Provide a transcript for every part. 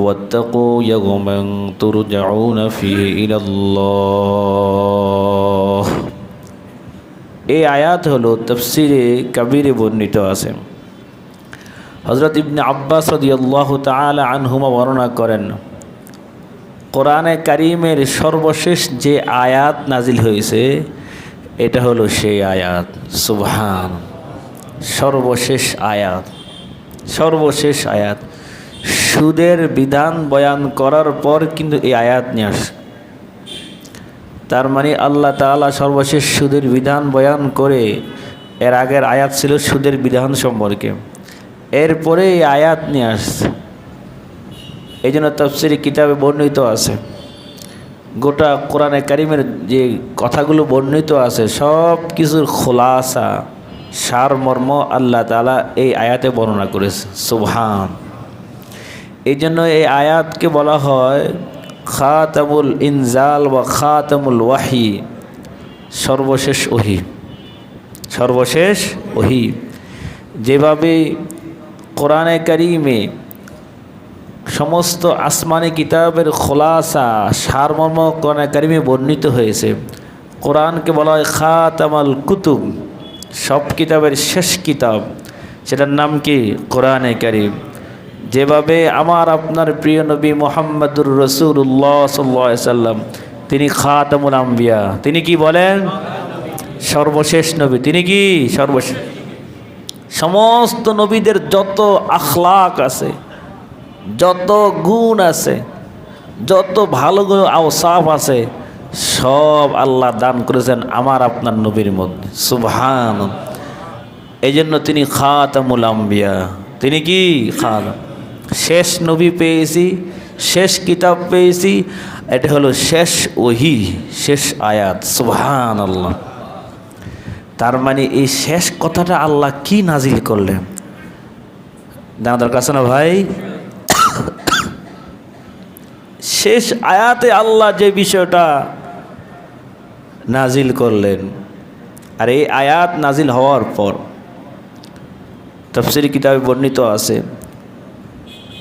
واتقوا يوما ترجعون فيه إلى الله এই আয়াত হলো তফসিরে কবিরে বর্ণিত আছে হজরত ইবনে আব্বাস রদিয়াল্লাহ তাআলা আনহুমা বর্ণনা করেন কোরআনে কারিমের সর্বশেষ যে আয়াত নাজিল হয়েছে এটা হলো সেই আয়াত সুবহান সর্বশেষ আয়াত সর্বশেষ আয়াত সুদের বিধান বয়ান করার পর কিন্তু এই আয়াত নিয়ে আস। তার মানে আল্লাহ তাআলা সর্বশেষ সুদের বিধান বয়ান করে, এর আগের আয়াত ছিল সুদের বিধান সম্পর্কে। এরপরে এই আয়াত নিয়ে আসছে। এই জন্য তফসিরি কিতাবে বর্ণিত আছে। গোটা কোরআনে কারিমের যে কথাগুলো বর্ণিত আছে সব কিছুর খোলাসা, সারমর্ম আল্লাহ তালা এই আয়াতে বর্ণনা করেছে। সুবহান। এই জন্য এই আয়াতকে বলা হয় খাতামুল ইনজাল বা খাতামুল ওয়াহি, সর্বশেষ ওহি। সর্বশেষ ওহি। যেভাবে কোরআনে কারিমে সমস্ত আসমানি কিতাবের খোলাসা, সারমর্ম কোরআন কারিমে বর্ণিত হয়েছে, কোরআনকে বলা হয় খাতামাল কুতুব, সব কিতাবের শেষ কিতাব, সেটার নাম কি? কোরআনে কারিম। যেভাবে আমার আপনার প্রিয় নবী মোহাম্মদুর রসুল্লাহ সাল্লাম, তিনি খাতামুল আম্বিয়া, তিনি কি বলেন? সর্বশেষ নবী, তিনি কি? সর্বশেষ। সমস্ত নবীদের যত আখলাক আছে, যত গুণ আছে, যত ভালো গুণ আওসাফ আছে, সব আল্লাহ দান করেছেন আমার আপনার নবীর মধ্যে। সুবহান এই জন্য তিনি খাতামুল আম্বিয়া। তিনি কি? খাত শেষ নবী পেয়েছি, শেষ কিতাব পেয়েছি, এটা হলো শেষ ওহি, শেষ আয়াত সুবহান আল্লাহ তার মানে এই শেষ কথাটা আল্লাহ কি নাজিল করলেন? জানা দরকার আছে না ভাই? শেষ আয়াতে আল্লাহ যে বিষয়টা নাজিল করলেন, আর এই আয়াত নাজিল হওয়ার পর তফসিরি কিতাবে বর্ণিত আছে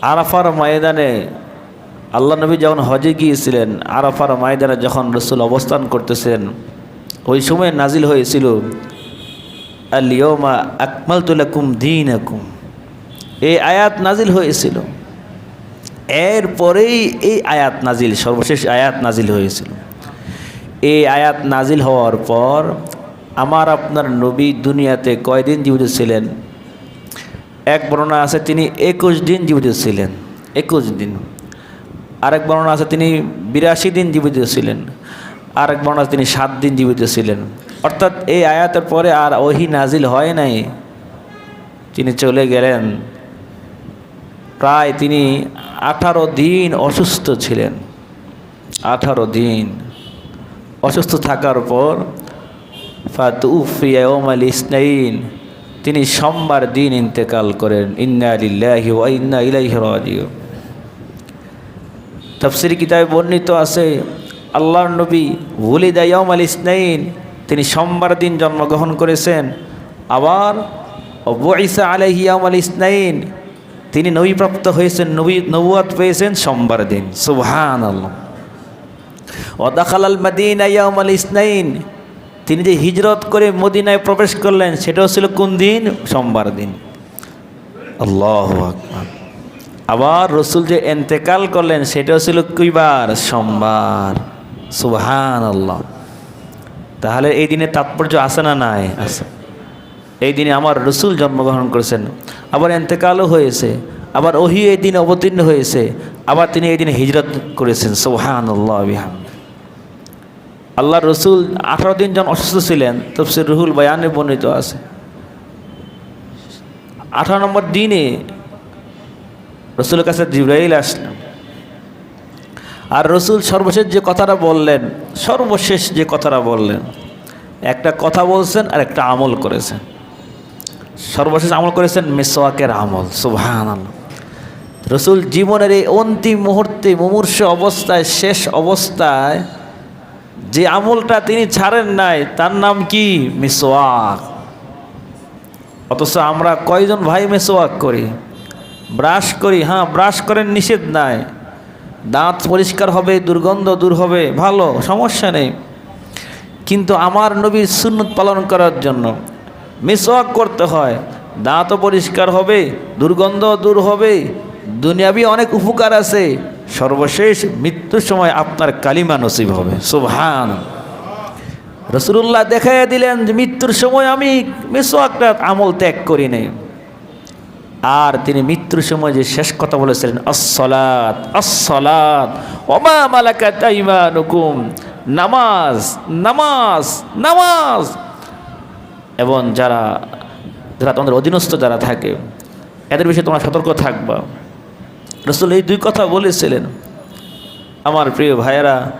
আরাফার ময়দানে আল্লাহ নবী যখন হজে গিয়েছিলেন, আরাফার ময়দানে যখন রসুল অবস্থান করতেছেন ওই সময় নাজিল হয়েছিল আলিয়মা আকমাল তুলাকুম দিন আকুম এই আয়াত নাজিল হয়েছিল। এরপরেই এই আয়াত নাজিল, সর্বশেষ আয়াত নাজিল হয়েছিল। এই আয়াত নাজিল হওয়ার পর, আমার আপনার নবী দুনিয়াতে কয়দিন জীবিত ছিলেন? এক বর্ণনা আছে, তিনি একুশ দিন জীবিত ছিলেন। একুশ দিন। আরেক বর্ণনা আছে, তিনি বিরাশি দিন জীবিত ছিলেন। আরেক বর্ণনা তিনি সাত দিন জীবিত ছিলেন। অর্থাৎ এই আয়াতের পরে আর ওহি নাজিল হয় নাই। তিনি চলে গেলেন। প্রায় তিনি আঠারো দিন অসুস্থ ছিলেন। আঠারো দিন অসুস্থ থাকার পর ফাতুফিয়াল ইসনাইন তিনি সোমবার দিন ইন্তেকাল করেন। ইন্না আলিল্লাহি ওয়া ইন্না ইলাইহি তাফসির কিতাবে বর্ণিত আছে, আল্লাহর নবী ওলিদা আল ইসনাইন, তিনি সোমবার দিন জন্মগ্রহণ করেছেন। আবার বইসা আলাইহি আল ইসনাইন, তিনি নবীপ্রাপ্ত হয়েছেন, নবী নবুয়াত পেয়েছেন সোমবার দিন। সুবহান আল্লাহ ওদাখাল আল মদিনা ইয়াউম আল ইসনাইন তিনি যে হিজরত করে মদিনায় প্রবেশ করলেন সেটাও ছিল কোন দিন? সোমবার দিন। আল্লাহ আকবার। আবার রসুল যে এন্তেকাল করলেন সেটাও ছিল কুইবার? সোমবার। সুবহান আল্লাহ তাহলে এই দিনে তাৎপর্য আছে না নাই? আছে। এই দিনে আমার রসুল জন্মগ্রহণ করেছেন। আবার এন্তেকালও হয়েছে। আবার ওহি এই দিনে অবতীর্ণ হয়েছে। আবার তিনি এই দিনে হিজরত করেছেন। সোহান আল্লাহ বিহাম আল্লাহ রসুল আঠারো দিন যখন অসুস্থ ছিলেন, তো তফসির রুহুল বয়ানে বর্ণিত আছে। আঠারো নম্বর দিনে রসুলের কাছে জিব্রাইল আসলেন আর রসুল সর্বশেষ যে কথাটা বললেন, সর্বশেষ যে কথাটা বললেন, একটা কথা বলছেন আর একটা আমল করেছেন। সর্বশেষ আমল করেছেন মেসোয়াকের আমল সুবহান রসুল জীবনের এই অন্তিম মুহূর্তে, মুমূর্ষ অবস্থায়, শেষ অবস্থায় যে আমলটা তিনি ছাড়েন নাই, তার নাম কি? মেসোয়াক। অথচ আমরা কয়জন ভাই মেসোয়াক করি? ব্রাশ করি হ্যাঁ ব্রাশ করেন নিষেধ নাই। দাঁত পরিষ্কার হবে, দুর্গন্ধ দূর হবে, ভালো, সমস্যা নেই। কিন্তু আমার নবীর সুন্নত পালন করার জন্য মিসওয়াক করতে হয়। দাঁতও পরিষ্কার হবে দুর্গন্ধ দূর হবে। দুনিয়াবি অনেক উপকার আছে। সর্বশেষ মৃত্যুর সময় আপনার কালিমা নসিব হবে। সুবহান। রসুল্লাহ দেখাই দিলেন যে মৃত্যুর সময় আমি মিসওয়াকটা আমল ত্যাগ করি নাই। আর তিনি মৃত্যুর সময় যে শেষ কথা বলেছিলেন আসলাত আসলাত ওমা মালাকা তাইমানুকুম নামাজ নামাজ নামাজ। এবং যারা যারা তোমাদের অধীনস্থ যারা থাকে, এদের বিষয়ে তোমরা সতর্ক থাকবা। রসুল এই দুই কথা বলেছিলেন। আমার প্রিয় ভাইয়েরা,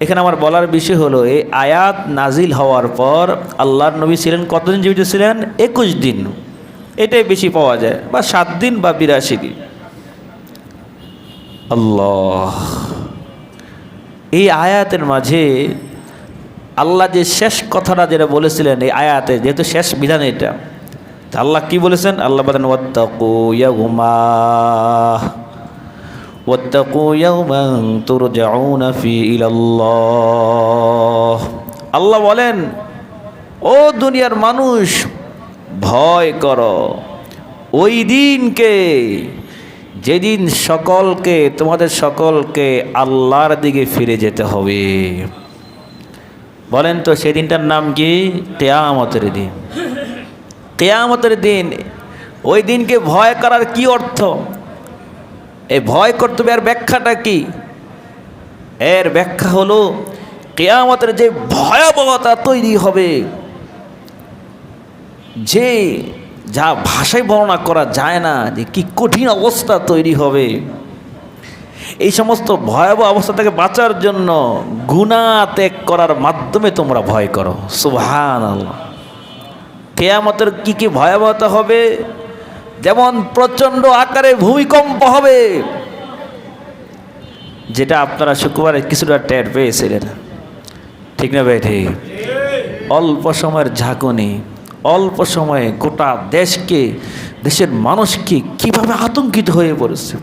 এখানে আমার বলার বিষয় হলো, এই আয়াত নাজিল হওয়ার পর আল্লাহর নবী ছিলেন, কতদিন জীবিত ছিলেন? একুশ দিন। এটাই বেশি পাওয়া যায়, বা সাত দিন বা বিরাশি দিন। আল্লাহ। এই আয়াতের মাঝে আল্লাহ যে শেষ কথাটা যেটা বলেছিলেন, এই আয়াতে, যেহেতু শেষ বিধান এটা আল্লাহ কি বলেছেন? আল্লাহ বলেন ইলাল্লাহ। আল্লাহ বলেন, ও দুনিয়ার মানুষ, ভয় কর। ওই দিনকে, যেদিন সকলকে, তোমাদের সকলকে আল্লাহর দিকে ফিরে যেতে হবে। বলেন তো, সেদিনটার নাম কি? কেয়ামতের দিন। কেয়ামতের দিন, ওই দিনকে ভয় করার কি অর্থ? এই ভয় করতে হবে আর ব্যাখ্যাটা কি? এর ব্যাখ্যা হলো, কেয়ামতের যে ভয়াবহতা তৈরি হবে, যে যা ভাষায় বর্ণনা করা যায় না, যে কি কঠিন অবস্থা তৈরি হবে, এই সমস্ত ভয়াবহ অবস্থা থেকে বাঁচার জন্য গুণা ত্যাগ করার মাধ্যমে তোমরা ভয় করো। সুবহান আল্লাহ কেয়ামতের কি কি ভয়াবহতা হবে? যেমন প্রচণ্ড আকারে ভূমিকম্প হবে। যেটা আপনারা শুক্রবারে কিছুটা টের পেয়েছিলেন। ঠিক না ভাই? ঠিক। অল্প সময়ের ঝাঁকুনি, অল্প সময়ে গোটা দেশকে, দেশের মানুষকে কীভাবে আতঙ্কিত হয়ে পড়েছে?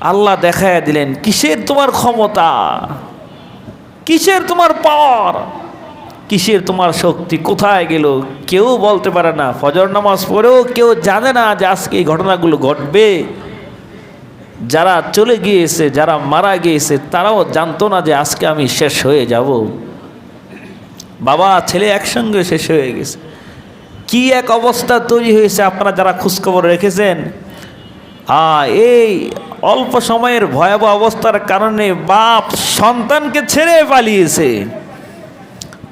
আল্লাহ দেখায় দিলেন, কিসের তোমার ক্ষমতা? কিসের তোমার পাওয়ার? কিসের তোমার শক্তি? কোথায় গেল? কেউ বলতে পারে না। ফজর নামাজ পড়েও কেউ জানে না যে আজকে এই ঘটনাগুলো ঘটবে। যারা চলে গিয়েছে, যারা মারা গিয়েছে, তারাও জানতো না যে আজকে আমি শেষ হয়ে যাব। বাবা, ছেলে একসঙ্গে শেষ হয়ে গেছে। কি এক অবস্থা তৈরি হয়েছে আপনারা যারা খোঁজখবর রেখেছেন? এই অল্প সময়ের ভয়াবহ অবস্থার কারণে বাপ সন্তানকে ছেড়ে পালিয়েছে।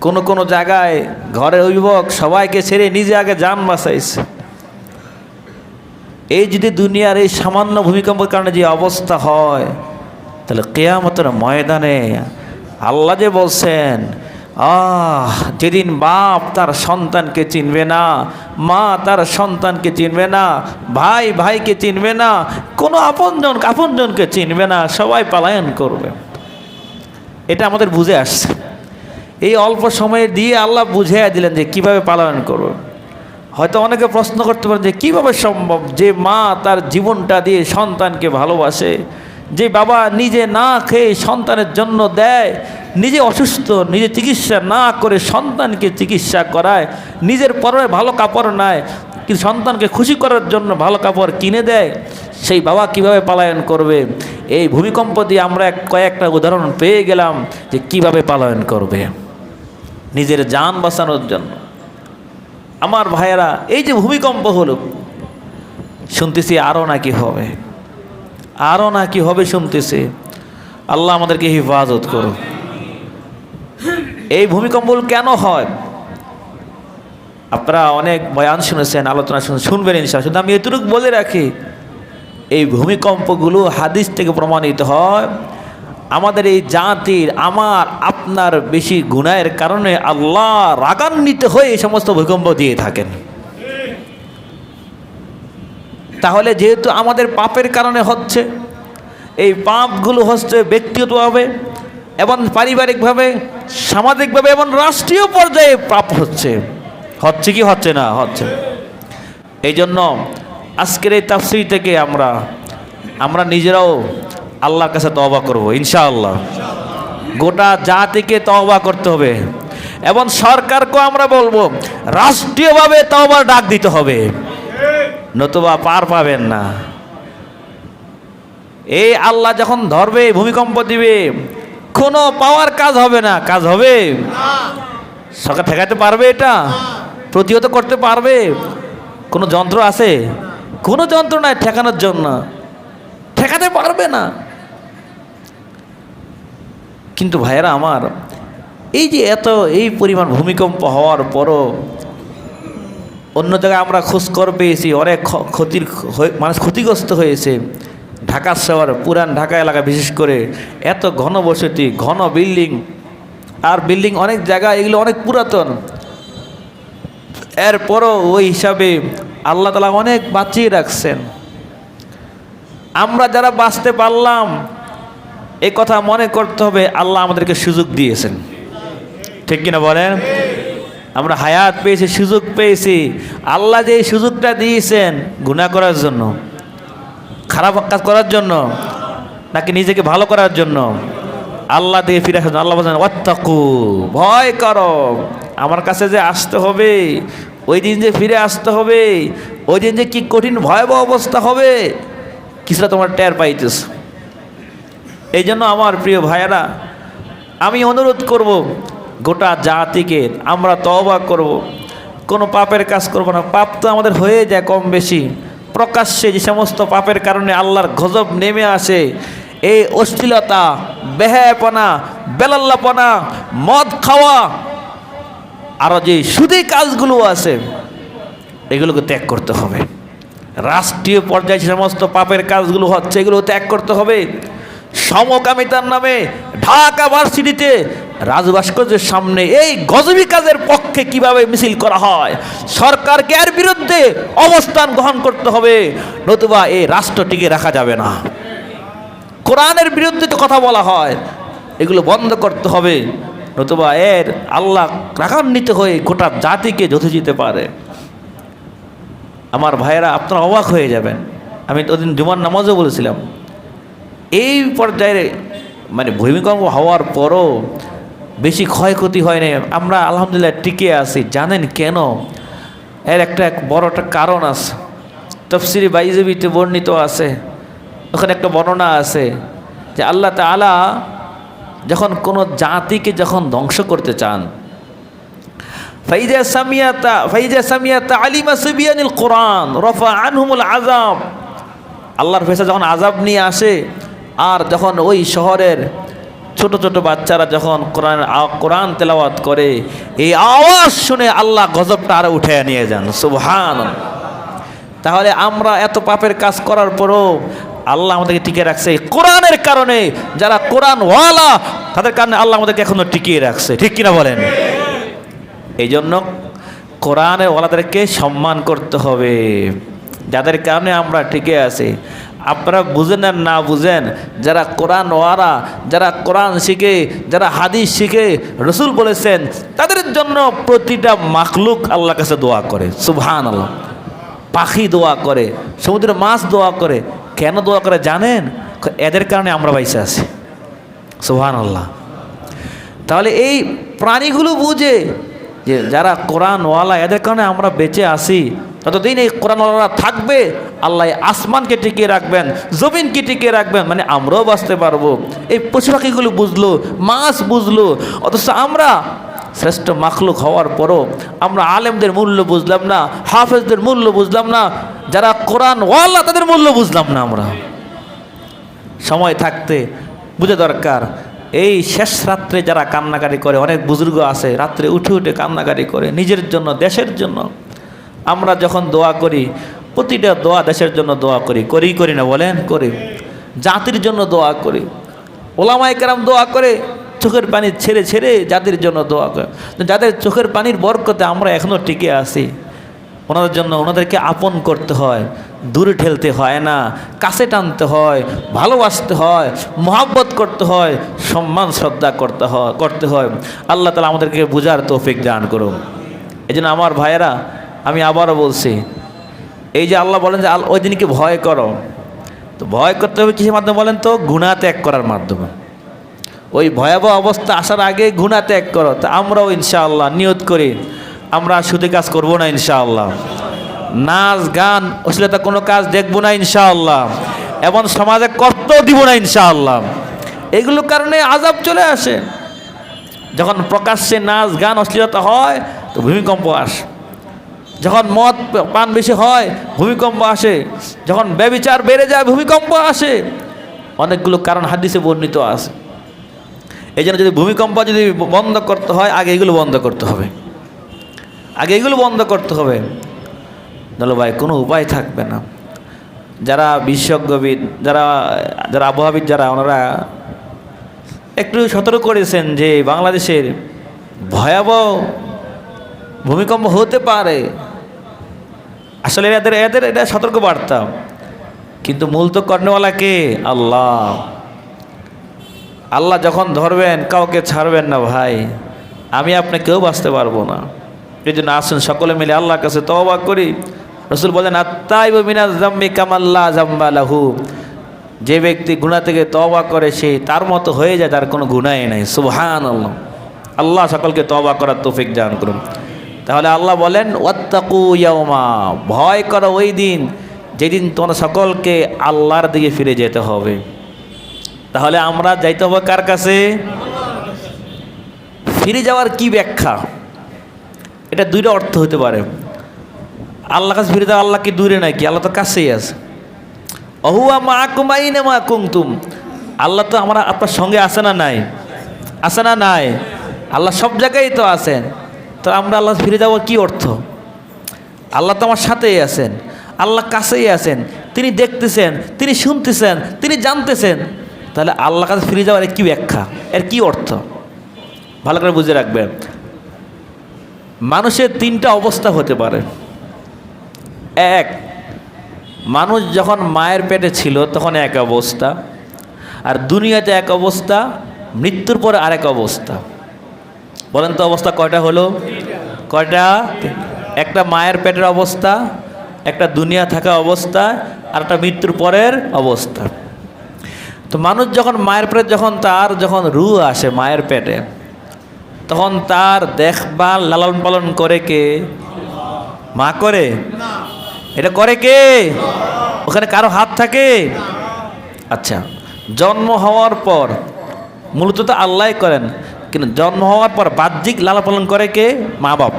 কোনো কোনো জায়গায় ঘরের অভিভাবক সবাইকে ছেড়ে নিজে আগে যান বাঁচাইছে। এই যদি দুনিয়ার এই সামান্য ভূমিকম্পের কারণে যে অবস্থা হয়, তাহলে কেয়ামতের ময়দানে আল্লাহ যে বলছেন, আহ, যেদিন বাপ তার সন্তানকে চিনবে না, মা তার সন্তানকে চিনবে না, ভাই ভাইকে চিনবে না, কোনো আপনজন, আপনজনকে চিনবে না, সবাই পালায়ন করবে। এটা আমাদের বুঝে আসছে। এই অল্প সময়ে দিয়ে আল্লাহ বুঝিয়ে দিলেন যে কীভাবে পালন করবে। হয়তো অনেকে প্রশ্ন করতে পারেন যে কীভাবে সম্ভব যে মা তার জীবনটা দিয়ে সন্তানকে ভালোবাসে, যে বাবা নিজে না খেয়ে সন্তানের জন্য দেয়, নিজে অসুস্থ, নিজে চিকিৎসা না করে সন্তানকে চিকিৎসা করায়, নিজের পরে ভালো কাপড় নেয়, কিন্তু সন্তানকে খুশি করার জন্য ভালো কাপড় কিনে দেয়, সেই বাবা কীভাবে পালায়ন করবে? এই ভূমিকম্প দিয়ে আমরা কয়েকটা উদাহরণ পেয়ে গেলাম যে কীভাবে পালায়ন করবে। নিজের যান বাঁচানোর জন্য। আমার ভাইয়েরা, এই যে ভূমিকম্প হলো, শুনতেছি আরও নাকি হবে। আরও নাকি হবে শুনতেছি। আল্লাহ আমাদেরকে হেফাজত করো এই ভূমিকম্প কেন হয়? আপনারা অনেক বয়ান শুনেছেন, আলোচনা শুনে শুনবেন ইনশা শুধু আমি এতটুকু বলে রাখি, এই ভূমিকম্পগুলো হাদিস থেকে প্রমাণিত হয়। আমাদের এই জাতির, আমার আপনার বেশি গুণায়ের কারণে আল্লাহ রাগান্বিত হয়ে এই সমস্ত ভূকম্প দিয়ে থাকেন। তাহলে যেহেতু আমাদের পাপের কারণে হচ্ছে, এই পাপগুলো হচ্ছে ব্যক্তিগতভাবে এবং পারিবারিকভাবে, সামাজিকভাবে এবং রাষ্ট্রীয় পর্যায়ে পাপ হচ্ছে। হচ্ছে কি হচ্ছে না? হচ্ছে। এই জন্য আজকের এই তাফসির থেকে আমরা আমরা নিজেরাও আল্লাহর কাছে তওবা করব, ইনশাআল্লাহ। গোটা জাতিকে তওবা করতে হবে। এবং সরকারকেও আমরা বলব, রাষ্ট্রীয়ভাবে তওবার ডাক দিতে হবে। নতুবা পার পাবেন না। এই আল্লাহ যখন ধরবে, ভূমিকম্প দিবে, কোনো পাওয়ার কাজ হবে না। কাজ হবে? সরকার ঠেকাতে পারবে এটা? প্রতিহত করতে পারবে? কোনো যন্ত্র আছে? কোনো যন্ত্র নাই ঠেকানোর জন্য। ঠেকাতে পারবে না। কিন্তু ভাইয়েরা আমার, এই যে এত, এই পরিমাণ ভূমিকম্প হওয়ার পরও অন্য জায়গায় আমরা খোঁজখবর পেয়েছি, অনেক ক্ষতির মানুষ ক্ষতিগ্রস্ত হয়েছে। ঢাকা শহর, পুরান ঢাকা এলাকা বিশেষ করে এত ঘনবসতি, ঘন বিল্ডিং, আর বিল্ডিং অনেক জায়গা, এগুলো অনেক পুরাতন। এরপরও ওই হিসাবে আল্লাহ তালা অনেক বাঁচিয়ে রাখছেন। আমরা যারা বাঁচতে পারলাম এ কথা মনে করতে হবে, আল্লাহ আমাদেরকে সুযোগ দিয়েছেন। ঠিক কিনা বলেন? আমরা হায়াত পেয়েছি, সুযোগ পেয়েছি। আল্লাহ যে সুযোগটা দিয়েছেন গুণা করার জন্য, খারাপ কাজ করার জন্য, নাকি নিজেকে ভালো করার জন্য, আল্লাহ দিয়ে ফিরে আসার জন্য। আল্লাহ বলছেন অত্যাকু ভয় করো। আমার কাছে যে আসতে হবে, ওই দিন যে ফিরে আসতে হবে, ওই দিন যে কি কঠিন, ভয়াবহ অবস্থা হবে, কিছুটা তোমার টের পাইতেছ। এই জন্য আমার প্রিয় ভাইয়েরা, আমি অনুরোধ করব গোটা জাতিকে আমরা তওবা করব। কোনো পাপের কাজ করব না। পাপ তো আমাদের হয়ে যায় কম বেশি। প্রকাশ্যে যে সমস্ত পাপের কারণে আল্লাহর গজব নেমে আসে, এই অশ্লীলতা, বেহায়াপনা, বেলাল্লাপনা, মদ খাওয়া আরও যে সুদী কাজগুলো আছে, এগুলোকে ত্যাগ করতে হবে। রাষ্ট্রীয় পর্যায়ে সমস্ত পাপের কাজগুলো হচ্ছে, এগুলো ত্যাগ করতে হবে। সমকামিতার নামে ঢাকা ভার্সিটিতে রাজু ভাস্কর্যের সামনে এই গজবি কাজের পক্ষে কীভাবে মিছিল করা হয়? সরকারকে এর বিরুদ্ধে অবস্থান গ্রহণ করতে হবে, নতুবা এই রাষ্ট্র টিকে রাখা যাবে না। কোরআনের বিরুদ্ধে তো কথা বলা হয়, এগুলো বন্ধ করতে হবে, নতুবা এর আল্লাহ রাগান্বিত হয়ে গোটা জাতিকে যথে যেতে পারে। আমার ভাইয়েরা, আপনারা অবাক হয়ে যাবেন। আমি ওদিন জুমার নামাজও বলেছিলাম। এই পর্যায়ে মানে ভূমিকম্প হওয়ার পরও বেশি ক্ষয়ক্ষতি হয় না আমরা আলহামদুলিল্লাহ টিকে আছি। জানেন কেন? এর একটা এক বড় একটা কারণ আছে। তফসিরি বাইজবিতে বর্ণিত আছে। ওখানে একটা বর্ণনা আছে যে আল্লাহ তালা যখন কোনো জাতিকে যখন ধ্বংস করতে চান, ফাইজা সামিয়াতা ফাইজা সামিয়াতা আলিমা সুবিয়ানিল কোরআন, রফা আনহুমুল আজাব আল্লাহর ফেসা যখন আজাব নিয়ে আসে আর যখন ওই শহরের ছোট ছোট বাচ্চারা যখন কোরআন কোরআন তেলাওয়াত করে, এই আওয়াজ শুনে আল্লাহ গজবটা আরও উঠে নিয়ে যান সুবহান তাহলে আমরা এত পাপের কাজ করার পরও আল্লাহ আমাদেরকে টিকে রাখছে কোরআনের কারণে। যারা কোরআন ওয়ালা তাদের কারণে আল্লাহ আমাদেরকে এখনও টিকিয়ে রাখছে। ঠিক কিনা বলেন? এই জন্য কোরআনের ওয়ালাদেরকে সম্মান করতে হবে। যাদের কারণে আমরা টিকে আছি আপনারা বুঝেন আর না বুঝেন, যারা কোরআন ওয়ারা, যারা কোরআন শিখে, যারা হাদিস শিখে রসুল বলেছেন, তাদের জন্য প্রতিটা মাখলুক আল্লাহর কাছে দোয়া করে সুবহান আল্লাহ পাখি দোয়া করে, সমুদ্রের মাছ দোয়া করে, কেন দোয়া করে জানেন? এদের কারণে আমরা বাইসে আছি সুবহান আল্লাহ তাহলে এই প্রাণীগুলো বুঝে যে যারা কোরআনওয়ালা, এদের কারণে আমরা বেঁচে আসি ততদিন এই কোরআনওয়ালা থাকবে, আল্লাহ আসমানকে টিকিয়ে রাখবেন, জমিনকে টিকিয়ে রাখবেন মানে আমরাও বাঁচতে পারব। এই পশু পাখিগুলো বুঝলো, মাছ বুঝলো, অথচ আমরা শ্রেষ্ঠ মাখলুক হওয়ার পরও আমরা আলেমদের মূল্য বুঝলাম না, হাফেজদের মূল্য বুঝলাম না, যারা কোরআন ওয়াল্লা তাদের মূল্য বুঝলাম না আমরা। সময় থাকতে বুঝে দরকার এই শেষ রাত্রে যারা কান্নাকারি করে, অনেক বুজুর্গ আছে, রাত্রে উঠে উঠে কান্নাকারি করে, নিজের জন্য, দেশের জন্য। আমরা যখন দোয়া করি, প্রতিটা দোয়া দেশের জন্য দোয়া করি। করি করি না, বলেন, করি। জাতির জন্য দোয়া করি। ওলামাই কেরাম দোয়া করে, চোখের পানি ছেড়ে ছেড়ে জাতির জন্য দোয়া করে। যাদের চোখের পানির বরকতে আমরা এখনও টিকে আছি, ওনাদের জন্য, ওনাদেরকে আপন করতে হয়। দূরে ঠেলতে হয় না, কাছে টানতে হয়, ভালোবাসতে হয়, মহাব্বত করতে হয়, সম্মান, শ্রদ্ধা করতে হয় করতে হয়। আল্লাহ তালা আমাদেরকে বোঝার তৌফিক দান করুন। এই জন্য আমার ভাইয়েরা, আমি আবারও বলছি, এই যে আল্লাহ বলেন যে ওই দিনকে ভয় করো। তো ভয় করতে হবে কিসের মাধ্যমে বলেন তো? গুণা ত্যাগ করার মাধ্যমে। ওই ভয়াবহ অবস্থা আসার আগে গুণা ত্যাগ করো। তা আমরাও ইনশাআল্লাহ নিয়ত করি। আমরা সুদে কাজ করব না ইনশাআল্লাহ। নাচ, গান, অশ্লীলতা কোনো কাজ দেখব না ইনশাআল্লাহ। এবং সমাজে কষ্ট দিব না ইনশাআল্লাহ। এগুলোর কারণে আজাব চলে আসে। যখন প্রকাশ্যে নাচ, গান, অশ্লীলতা হয়, তো ভূমিকম্প আসে। যখন মদ, পান বেশি হয়, ভূমিকম্প আসে। যখন ব্যবিচার বেড়ে যায়, ভূমিকম্প আসে। অনেকগুলো কারণ হাদিসে বর্ণিত আছে। এই জন্য যদি ভূমিকম্প যদি বন্ধ করতে হয়, আগে এগুলো বন্ধ করতে হবে। আগে এগুলো বন্ধ করতে হবে। নাহলে ভাই, কোনো উপায় থাকবে না। যারা বিশেষজ্ঞবিদ, যারা যারা আবহাওয়াবিদ, যারা ওনারা একটু সতর্ক করেছেন যে বাংলাদেশের ভয়াবহ ভূমিকম্প হতে পারে। আসলে এদের এদের এটা সতর্ক বার্তা কিন্তু মূল তো কর্ণওয়ালা কে? আল্লাহ। আল্লাহ যখন ধরবেন, কাউকে ছাড়বেন না ভাই। আমি আপনি কেউ বাঁচতে পারব না। এই জন্য আসুন, সকলে মিলে আল্লাহর কাছে তওবা করি। রসুল বলেন আত্মাই মিনাজ জাম্মি কামাল্লা জাম্বালাহু যে ব্যক্তি গুণা থেকে তবা করে, সে তার মতো হয়ে যায়, তার কোনো গুণাই নাই। সুবহান আল্লাহ আল্লাহ সকলকে তওবা করার তৌফিক দান করুন। তাহলে আল্লাহ বলেন, ওয়াত্তাকু ভয় করো ওই দিন, যেদিন তোমার সকলকে আল্লাহর দিকে ফিরে যেতে হবে। তাহলে আমরা যাইতে হবে কার কাছে? ফিরে যাওয়ার কি ব্যাখ্যা? এটা দুইটা অর্থ হতে পারে। আল্লাহ কাছে ফিরে যাওয়া আল্লাহ কি দূরে নাকি আল্লাহ তো কাছেই আছে। অহুয়া মা কুমাইনে মা কুমতুম আল্লাহ তো আমরা আপনার সঙ্গে আছে না নাই? আছে না নাই? আল্লাহ সব জায়গায় তো আছেন। তো আমরা আল্লাহ ফিরে যাওয়ার কি অর্থ? আল্লাহ তো আমার সাথেই আছেন। আল্লাহ কাছেই আছেন। তিনি দেখতেছেন, তিনি শুনতেছেন, তিনি জানতেছেন। তাহলে আল্লাহ কাছে ফিরে যাওয়ার কি ব্যাখ্যা? এর কি অর্থ? ভালো করে বুঝে রাখবেন। মানুষের তিনটা অবস্থা হতে পারে। এক, মানুষ যখন মায়ের পেটে ছিল তখন এক অবস্থা, আর দুনিয়াতে এক অবস্থা, মৃত্যুর পরে আরেক অবস্থা। বলেন তো অবস্থা কয়টা হলো? কয়টা? একটা মায়ের পেটের অবস্থা, একটা দুনিয়া থাকা অবস্থা, আর একটা মৃত্যুর পরের অবস্থা। তো মানুষ যখন মায়ের পেটে, যখন তার যখন রু আসে মায়ের পেটে, তখন তার দেখভাল লালন পালন করে কে? মা করে? এটা করে কে? ওখানে কারও হাত থাকে? আচ্ছা জন্ম হওয়ার পর, মূলত তো আল্লাহ করেন, কিন্তু জন্ম হওয়ার পর বাহ্যিক লালন পালন করে কে? মা বাপ।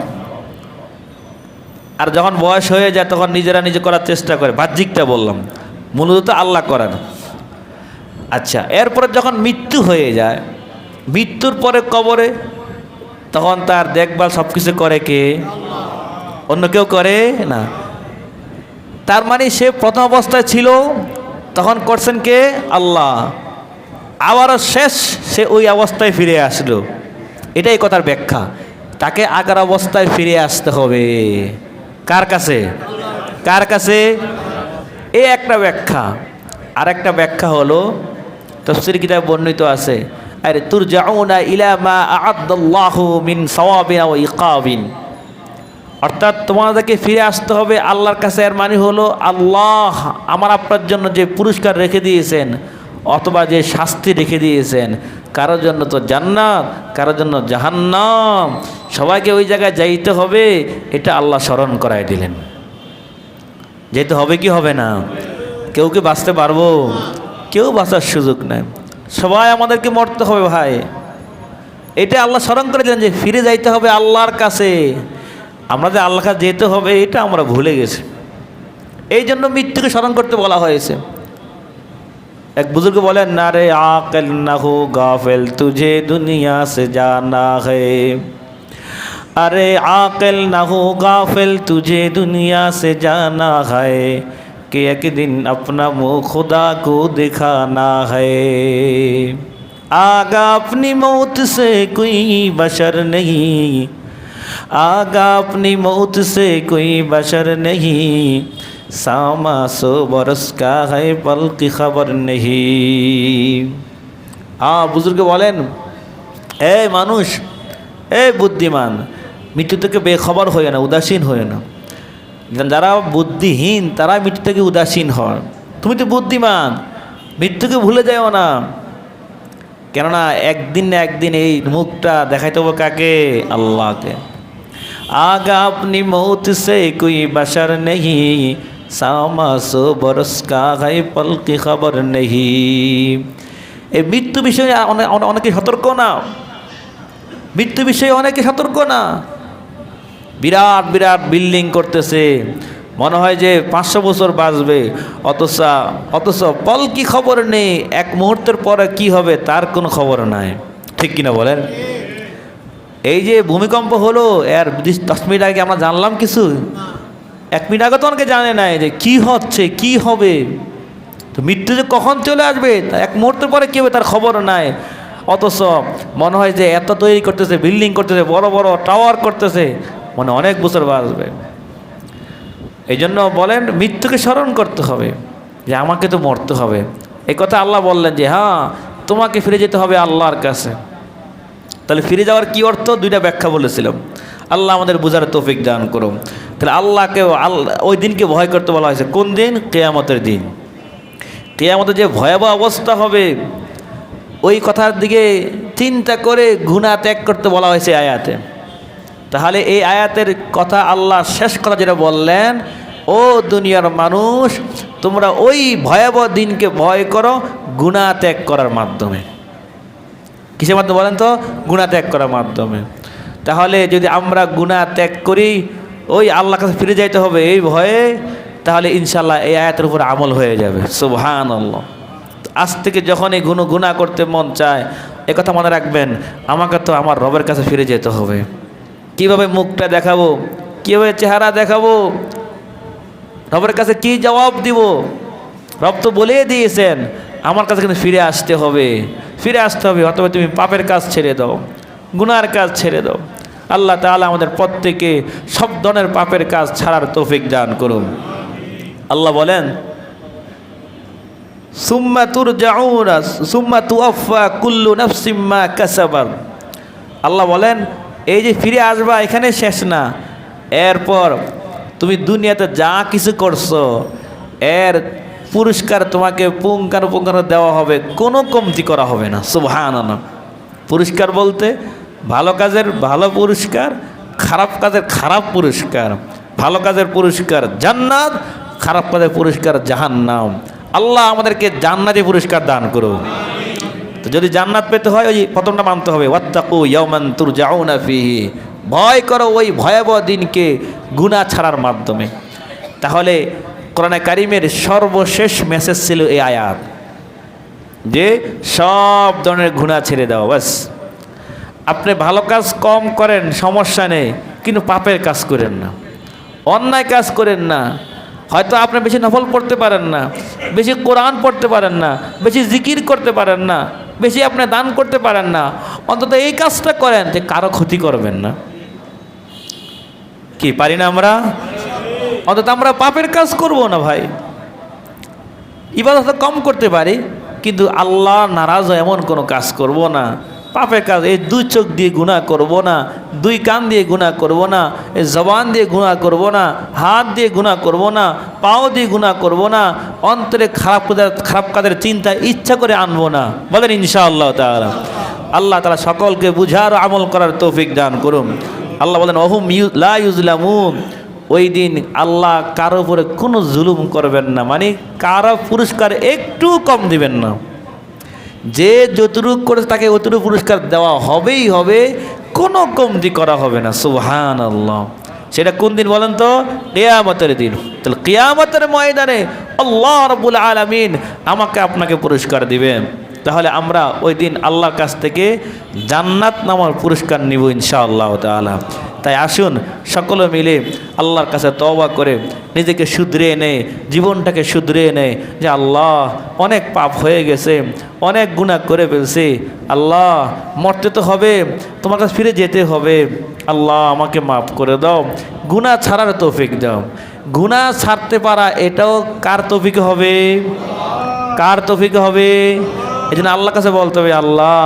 আর যখন বয়স হয়ে যায়, তখন নিজেরা নিজে করার চেষ্টা করে, বাহ্যিকটা বললাম। মূলত তো আল্লাহ করেন। আচ্ছা এরপরে যখন মৃত্যু হয়ে যায়, মৃত্যুর পরে কবরে, তখন তার দেখভাল সব কিছু করে কে? অন্য কেউ করে? না। তার মানে সে প্রথম অবস্থায় ছিল, তখন করছেন কে? আল্লাহ। আবারও শেষ সে ওই অবস্থায় ফিরে আসলো। এটাই কথার ব্যাখ্যা। তাকে আগের অবস্থায় ফিরে আসতে হবে। কার কাছে? কার কাছে? এ একটা ব্যাখ্যা। আর একটা ব্যাখ্যা হলো, তফসির কিতাব বর্ণিত আছে, আরে তুর যাউনা ইলা মা আ'আদাল্লাহু মিন সাওয়াবিন ওয়া ইকাবিন। অর্থাৎ তোমাদেরকে ফিরে আসতে হবে আল্লাহর কাছে। এর মানে হলো আল্লাহ আমার আপনার জন্য যে পুরস্কার রেখে দিয়েছেন, অথবা যে শাস্তি রেখে দিয়েছেন কারোর জন্য তো জান্নাত কারোর জন্য জাহান্নাম। সবাইকে ওই জায়গায় যাইতে হবে, এটা আল্লাহ স্মরণ করায় দিলেন। যেতে হবে কি হবে না? কেউ কি বাঁচতে পারব? কেউ বাঁচার সুযোগ নেই। সবাই আমাদেরকে মরতে হবে ভাই। এটা আল্লাহ স্মরণ করে দিলেন যে ফিরে যাইতে হবে আল্লাহর কাছে। আমরা যে আল্লাহ কাছে যেতে হবে এটা আমরা ভুলে গেছি এই জন্য মৃত্যুকে স্মরণ করতে বলা হয়েছে এক বুজুর্গ বলেন না রে আকেল না হো গাফেল তুঝে দুনিয়া সে জানা হে अरे आकल ना हो गाफिल तुझे दुनिया से जाना है कि एक दिन अपना मुँह खुदा को दिखाना है आगा अपनी मौत से कोई बशर नहीं आगा अपनी मौत से कोई बशर नहीं सामा सो बरस का है पल की खबर नहीं আ বুজুর্গ বলেন এই মানুষ এই বুদ্ধিমান মৃত্যু থেকে বেখবর হয়ে না উদাসীন হয়ে না যারা বুদ্ধিহীন তারা মৃত্যু থেকে উদাসীন হয় তুমি তো বুদ্ধিমান মৃত্যুকে ভুলে যাও না কেননা একদিন না একদিন এই মুখটা দেখাইতে হবে কাকে আল্লাহকে आगा अपनी मौत से कोई बशर नहीं सामा सो बरस का है पल की खबर नहीं এই মৃত্যু বিষয়ে অনে- অনে- অনেকে সতর্ক না মৃত্যু বিষয়ে অনেকে সতর্ক না বিরাট বিরাট বিল্ডিং করতেছে মনে হয় যে পাঁচশো বছর বাঁচবে অথচ অথচ পল কি খবর নেই এক মুহূর্তের পরে কি হবে তার কোনো খবর নাই ঠিক কিনা বলেন এই যে ভূমিকম্প হলো, এর দশ মিনিট আগে আমরা জানলাম কিছু? এক মিনিট আগে তো অনেকে জানে নাই যে কি হচ্ছে, কি হবে? তো মৃত্যু যে কখন চলে আসবে, তা এক মুহূর্তের পরে কী হবে তার খবর নাই। অথচ মনে হয় যে এত তৈরি করতেছে, বিল্ডিং করতেছে, বড় বড় টাওয়ার করতেছে মানে অনেক বছর বাঁচবে। এই জন্য বলেন, মৃত্যুকে স্মরণ করতে হবে, যে আমাকে তো মরতে হবে। এই কথা আল্লাহ বললেন যে হ্যাঁ তোমাকে ফিরে যেতে হবে আল্লাহর কাছে। তাহলে ফিরে যাওয়ার কি অর্থ? দুইটা ব্যাখ্যা বলেছিলাম। আল্লাহ আমাদের বোঝার তৌফিক দান করুন। তাহলে আল্লাহকে আল্লাহ, ওই দিনকে ভয় করতে বলা হয়েছে। কোন দিন? কেয়ামতের দিন। কেয়ামতের যে ভয়াবহ অবস্থা হবে, ওই কথার দিকে চিন্তা করে গুণা ত্যাগ করতে বলা হয়েছে আয়াতে। তাহলে এই আয়াতের কথা আল্লাহ শেষ কথা যেটা বললেন, ও দুনিয়ার মানুষ, তোমরা ওই ভয়াবহ দিনকে ভয় করো গুণা ত্যাগ করার মাধ্যমে। কিসের মাধ্যমে বলেন তো? গুণা ত্যাগ করার মাধ্যমে। তাহলে যদি আমরা গুণা ত্যাগ করি, ওই আল্লাহর কাছে ফিরে যাইতে হবে এই ভয়ে, তাহলে ইনশাল্লাহ এই আয়াতের উপর আমল হয়ে যাবে। সুবহান আল্লাহ আজ থেকে যখন এই গুণ গুণা করতে মন চায় কথা মনে রাখবেন, আমাকে তো আমার রবের কাছে ফিরে যেতে হবে। কীভাবে মুখটা দেখাবো? কীভাবে চেহারা দেখাবো? রবের কাছে কি জবাব দিব? রব তো বলেই দিয়েছেন, আমার কাছে কিন্তু ফিরে আসতে হবে। ফিরে আসতে হবে, অথবা তুমি পাপের কাজ ছেড়ে দাও, গুনার কাজ ছেড়ে দাও। আল্লাহ তাআলা আমাদের প্রত্যেকে সব ধরনের পাপের কাজ ছাড়ার তৌফিক দান করুন। আল্লাহ বলেন, সুম্মা সুম্মা কুল্লু আল্লাহ বলেন, এই যে ফিরে আসবা, এখানে শেষ না। এরপর তুমি দুনিয়াতে যা কিছু করছ, এর পুরস্কার তোমাকে পুঙ্খানুপুঙ্খানু দেওয়া হবে, কোনো কমতি করা হবে না। সুবহান পুরস্কার বলতে ভালো কাজের ভালো পুরস্কার, খারাপ কাজের খারাপ পুরস্কার, ভালো কাজের পুরস্কার জান্নাত, খারাপ কাজের পুরস্কার জাহান্নাম। আল্লাহ আমাদেরকে জান্নাতি পুরস্কার দান করুন। তো যদি জান্নাত পেতে হয়, ওই প্রথমটা মানতে হবে ফিহি। ভয় করো ওই ভয়াবহ দিনকে গুনাহ ছাড়ার মাধ্যমে। তাহলে কোরআনে কারিমের সর্বশেষ মেসেজ ছিল এই আয়াত যে সব ধরনের ঘুণা ছেড়ে দাও বাস আপনি ভালো কাজ কম করেন, সমস্যা নেই, কিন্তু পাপের কাজ করেন না। অন্যায় কাজ করেন না। হয়তো আপনি বেশি নফল পড়তে পারেন না, বেশি কোরআন পড়তে পারেন না, বেশি জিকির করতে পারেন না, বেশি আপনি দান করতে পারেন না। অন্তত এই কাজটা করেন যে কারও ক্ষতি করবেন না। কি পারি না আমরা? অন্তত আমরা পাপের কাজ করব না ভাই। ইবাদত কম করতে পারি, কিন্তু আল্লাহ নারাজ এমন কোনো কাজ করব না। পাপের কাজ, এই দুই চোখ দিয়ে গুণা করব না, দুই কান দিয়ে গুণা করব না, এই জবান দিয়ে গুণা করব না, হাত দিয়ে গুণা করব না, পাও দিয়ে গুণা করব না, অন্তরে খারাপ খারাপ কাজের চিন্তা, ইচ্ছা করে আনব না। বলেন ইনশাআল্লাহ তাআলা। আল্লাহ তারা সকলকে বুঝার আমল করার তৌফিক দান করুন। আল্লাহ বলেন অহুম ইউ, লা ইউজলামুন ওই দিন আল্লাহ কারও উপরে কোনো জুলুম করবেন না। মানে কারও পুরস্কার একটু কম দিবেন না। যে যতটুকু করে তাকে অতটুকু পুরস্কার দেওয়া হবেই হবে, কোনো কমতি করা হবে না। সুহান আল্লাহ সেটা কোন দিন বলেন তো? কেয়ামতের দিন। তাহলে কেয়ামতের ময়দানে আল্লাহ রবুল আলমিন আমাকে আপনাকে পুরস্কার দিবেন। তাহলে আমরা ওই দিন আল্লাহর কাছ থেকে জান্নাত নামার পুরস্কার নিব ইনশাআল্লাহ তাআলা। তাই আসুন সকলে মিলে আল্লাহর কাছে তওবা করে নিজেকে শুধরে নেয় জীবনটাকে শুধরে নেয় যে আল্লাহ অনেক পাপ হয়ে গেছে, অনেক গুণা করে ফেলছে, আল্লাহ মরতে তো হবে, তোমার কাছে ফিরে যেতে হবে, আল্লাহ আমাকে মাফ করে দাও গুণা ছাড়ার তৌফিক দাও। গুণা ছাড়তে পারা এটাও কার তৌফিক হবে? কার তৌফিক হবে? এই জন্য আল্লাহর কাছে বলতে হবে, আল্লাহ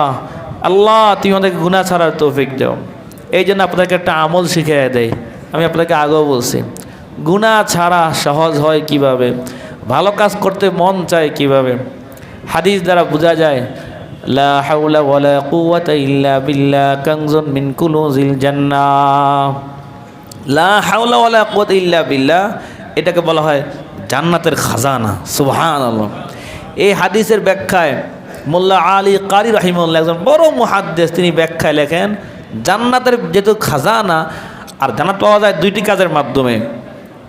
আল্লাহ, তুমি আমাদেরকে গুণা ছাড়ার তৌফিক দাও। এই জন্য আপনাকে একটা আমল শিখিয়ে দেয় আমি আপনাকে আগেও বলছি গুণা ছাড়া সহজ হয় কীভাবে? ভালো কাজ করতে মন চায় কীভাবে? হাদিস দ্বারা বোঝা যায়, লা ইল্লা মিন লা ইল্লা বিল্লাহ, এটাকে বলা হয় জান্নাতের খাজানা, সুবহানাল্লাহ। এই হাদিসের ব্যাখ্যায় মোল্লা আলী কারি রহিমুল্লাহ একজন বড় মুহাদ্দেস, তিনি ব্যাখ্যায় লেখেন, জান্নাতের যেহেতু খাজানা, আর জান্নাত পাওয়া যায় দুইটি কাজের মাধ্যমে,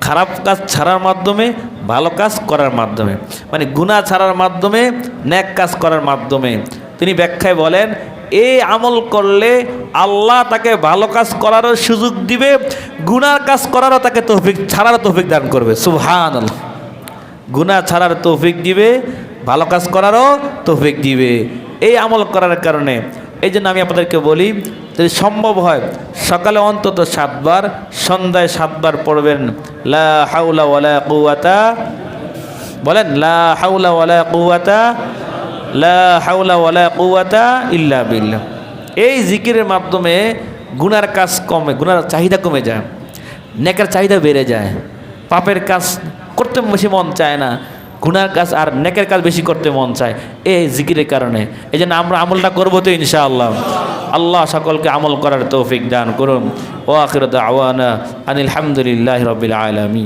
খারাপ কাজ ছাড়ার মাধ্যমে, ভালো কাজ করার মাধ্যমে মানে গুনাহ ছাড়ার মাধ্যমে ন্যাক কাজ করার মাধ্যমে। তিনি ব্যাখ্যায় বলেন এই আমল করলে আল্লাহ তাকে ভালো কাজ করারও সুযোগ দিবে গুনার কাজ করারও তাকে তৌফিক ছাড়ার তৌফিক দান করবে। সুহান গুনাহ ছাড়ার তৌফিক দিবে ভালো কাজ করারও তৌফিক দিবে। এই আমল করার কারণে এই জন্য আমি আপনাদেরকে বলি, যদি সম্ভব হয়, সকালে অন্তত সাতবার, সন্ধ্যায় সাতবার পড়বেন, লা হাউলা ওয়ালা কুয়াতা বলেন, লা হাউলা ওয়ালা কুয়াতা লা হাউলা ওয়ালা কুয়াতা ইল্লা বিল্লাহ। এই জিকিরের মাধ্যমে গুনার কাজ কমে, গুনার চাহিদা কমে যায়, নেকের চাহিদা বেড়ে যায়, পাপের কাজ করতে বেশি মন চায় না গুনার কাজ আর নেকের কাজ বেশি করতে মন চায় এই জিকিরের কারণে। এই জন্য আমরা আমলটা করব তো ইনশাআল্লাহ। আল্লাহ সকলকে আমল করার তৌফিক দান করুন। ও আখিরত আওয়ানা আনিল হামদুলিল্লাহ রবিল আলমী